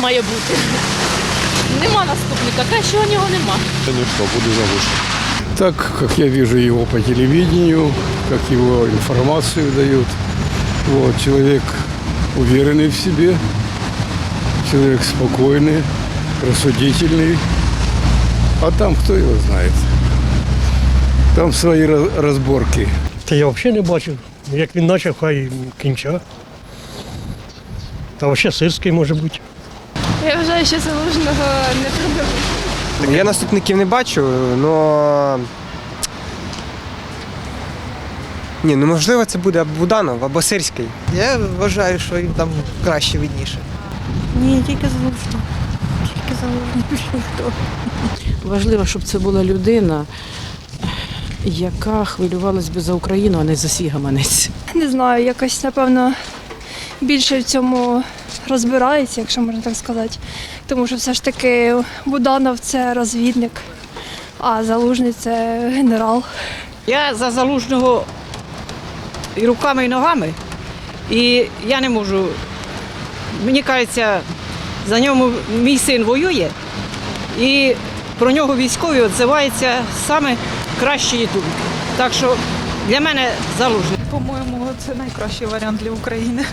має бути. Нема наступника, кращого у нього нема. Конечно, буду Залужный. Так, как я вижу его по телевидению, как его информацию дают. Вот, человек уверенный в себе, человек спокойный, рассудительный. А там кто его знает? Там свои раз- разборки. Та я взагалі не бачив. Як він почав, хай кінча. Та взагалі сирський може бути. Я вважаю, що залужного не продовжує. Я наступників не бачу, але. Ні, ну можливо, це буде або Буданов, або Сирський. Я вважаю, що їм там краще видніше. Ні, тільки залужно. Тільки залужно пішов хто. Важливо, щоб це була людина, яка хвилювалась би за Україну, а не за свій гаманець. Не знаю, якось, напевно, більше в цьому розбирається, якщо можна так сказати. Тому що все ж таки Буданов це розвідник, а залужний це генерал. Я за залужного і руками, і ногами. І я не можу. Мені кажеться, за ньому мій син воює, і про нього військові відзиваються саме кращої думки. Так що для мене залужний. По-моєму, це найкращий варіант для України.